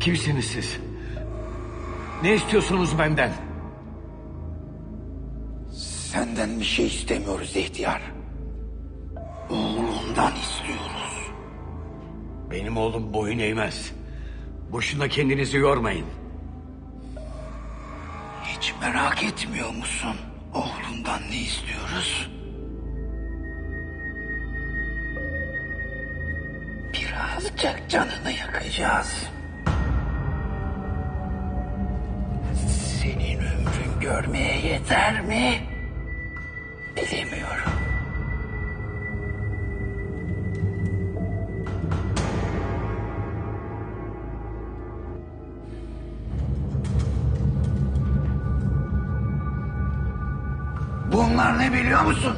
Kimsiniz siz? Ne istiyorsunuz benden? Senden bir şey istemiyoruz ihtiyar. Oğlundan istiyoruz. Benim oğlum boyun eğmez. Boşuna kendinizi yormayın. Hiç merak etmiyor musun? Oğlundan ne istiyoruz? Birazcık canını yakacağız. Görmeye yeter mi? Bilemiyorum. Bunlar ne biliyor musun?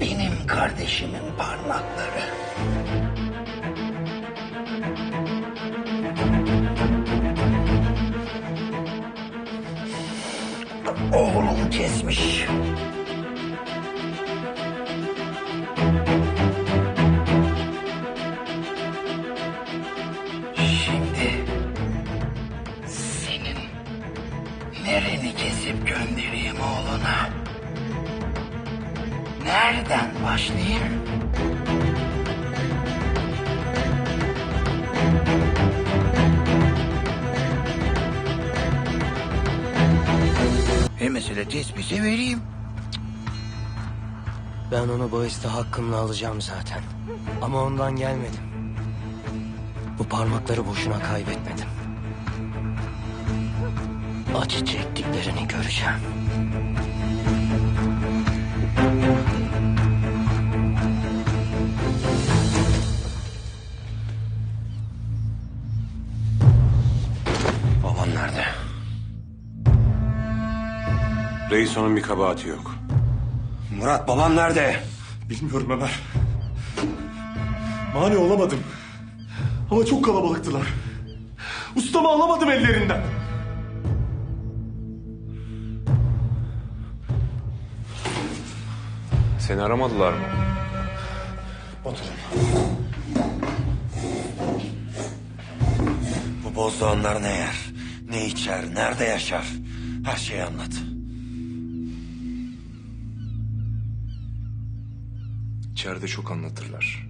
Benim kardeşimin parmakları. Kesmiş. Şimdi senin nereni kesip göndereyim oğluna? Nereden başlayayım? Mesele tespisi vereyim. Ben onu bahiste hakkımla alacağım zaten. Ama ondan gelmedim. Bu parmakları boşuna kaybetmedim. Acı çektiklerini göreceğim. Reis onun bir kabahati yok. Murat babam nerede? Bilmiyorum Ömer. Mani olamadım. Ama çok kalabalıktılar. Ustamı alamadım ellerinden. Seni aramadılar mı? Oturun. Bu bozdoğanlar ne yer? Ne içer? Nerede yaşar? Her şeyi anlat. İçeride çok anlatırlar.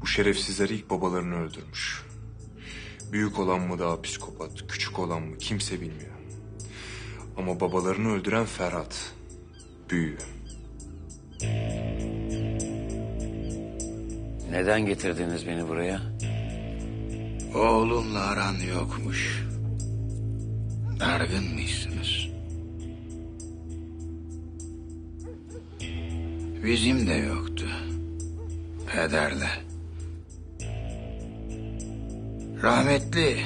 Bu şerefsizler ilk babalarını öldürmüş. Büyük olan mı daha psikopat, küçük olan mı kimse bilmiyor. Ama babalarını öldüren Ferhat. Büyü. Neden getirdiniz beni buraya? Oğlunla aran yokmuş. Dargın mısınız? Bizim de yoktu. Pederle. Rahmetli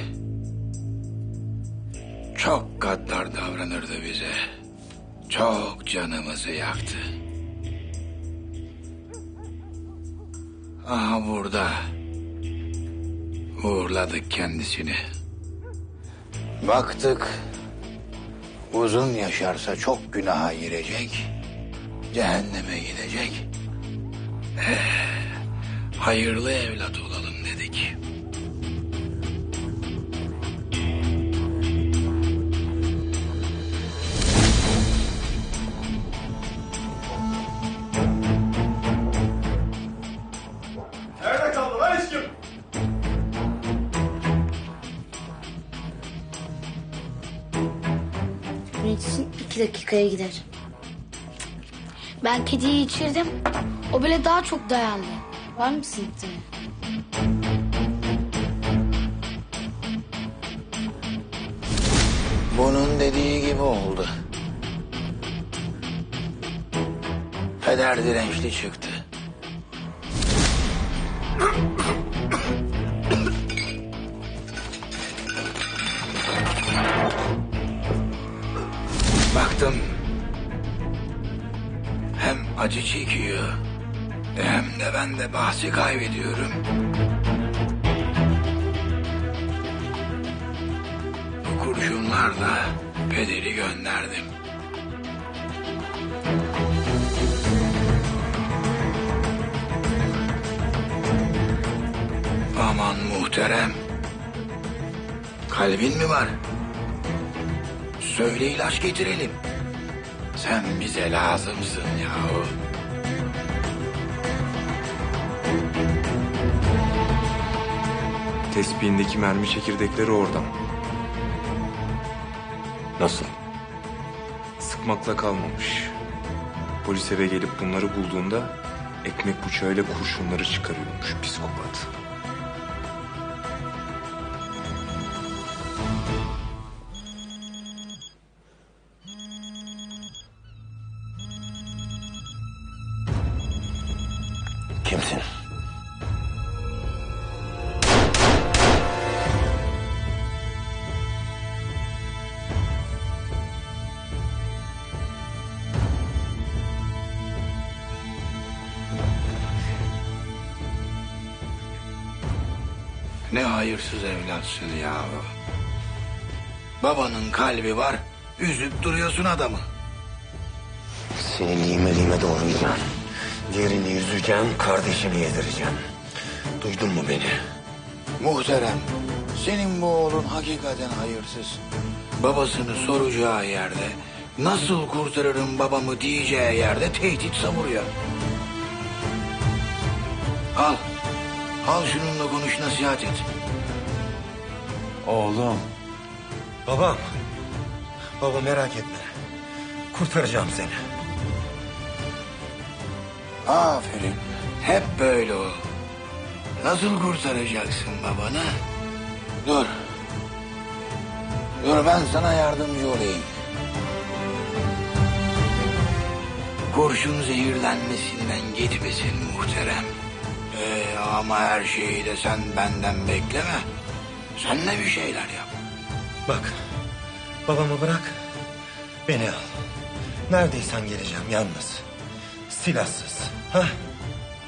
çok gaddar davranırdı bize. Çok canımızı yaktı. Aha burada uğurladık kendisini. Baktık uzun yaşarsa çok günaha girecek, cehenneme gidecek. Eh, hayırlı evlat olalım dedik. Nerede kaldı lan eşkim? Meclisin iki dakikaya gider. Ben kediyi içirdim. O bile daha çok dayandı. Var mı sıkıntı? Bunun dediği gibi oldu. Peder dirençli çıktı. Baktım acı çekiyor hem de ben de bahsi kaybediyorum. Bu kurşunlarla pederi gönderdim. Aman Muhterem. Kalbin mi var? Söyle ilaç getirelim. Sen bize lazımsın yahu. Tespihindeki mermi çekirdekleri oradan. Nasıl? Sıkmakla kalmamış. Polis eve gelip bunları bulduğunda ekmek bıçağıyla kurşunları çıkarıyormuş psikopat. Ne hayırsız evlatsın yahu. Babanın kalbi var, üzüp duruyorsun adamı. Seni lime lime doğrayacağım. Derini yüzeceğim, kardeşimi yedireceğim. Duydun mu beni? Muhterem, senin bu oğlun hakikaten hayırsız. Babasını soracağı yerde, nasıl kurtarırım babamı diyeceği yerde tehdit savuruyor. Al, al şununla konuş nasihat et. Oğlum. Babam. Baba merak etme. Kurtaracağım seni. Aferin, hep böyle ol. Nasıl kurtaracaksın babanı? Dur. Dur ben sana yardımcı olayım. Kurşun zehirlenmesinden gitmesin muhterem. Ee, ama her şeyi de sen benden bekleme. Sen de bir şeyler yap. Bak. Babamı bırak. Beni al. Neredeysen geleceğim yalnız. Silahsız. Ha?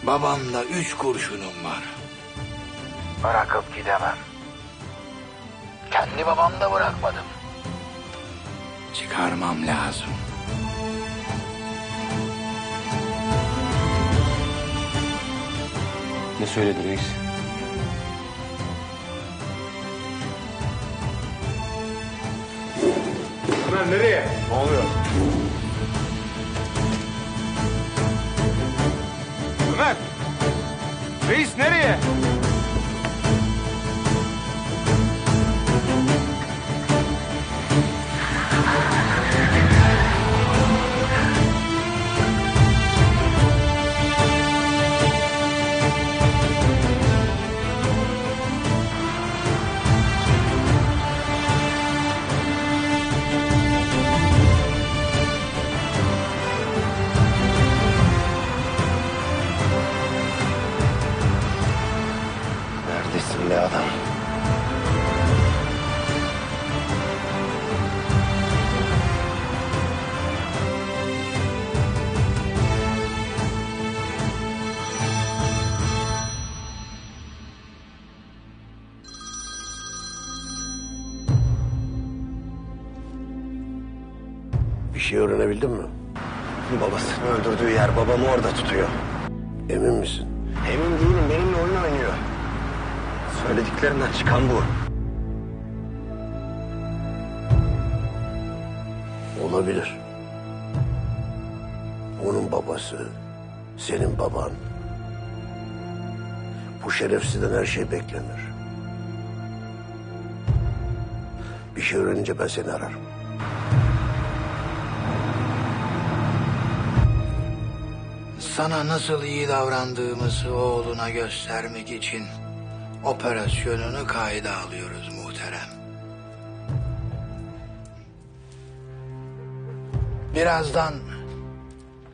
Babamda üç kurşunum var. Bırakıp gidemem. Kendi babamda bırakmadım. Çıkarmam lazım. Ne söyledi reis? Ömer nereye? Ne oluyor? Ömer! Reis nereye? Bir şey öğrenebildin mi? Babasını öldürdüğü yer babamı orada tutuyor. Emin misin? Emin değilim benimle oyun oynuyor. Söylediklerinden çıkan bu. Olabilir. Onun babası, senin baban. Bu şerefsizden her şey beklenir. Bir şey öğrenince ben seni ararım. Sana nasıl iyi davrandığımızı oğluna göstermek için operasyonunu kayda alıyoruz muhterem. Birazdan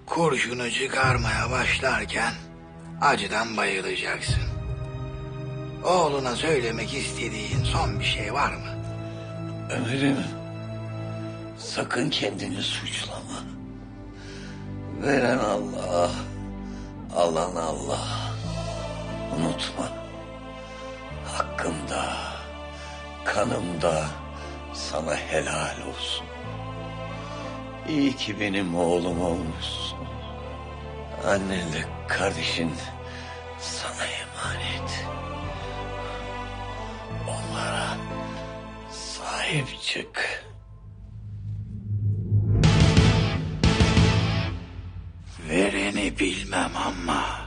kurşunu çıkarmaya başlarken acıdan bayılacaksın. Oğluna söylemek istediğin son bir şey var mı? Ömer'im sakın kendini suçlama. Veren Allah, alan Allah. Unutma, hakkımda, kanımda sana helal olsun. İyi ki benim oğlum olmuşsun. Annenle kardeşin sana emanet. Onlara sahip çık. bilmem ama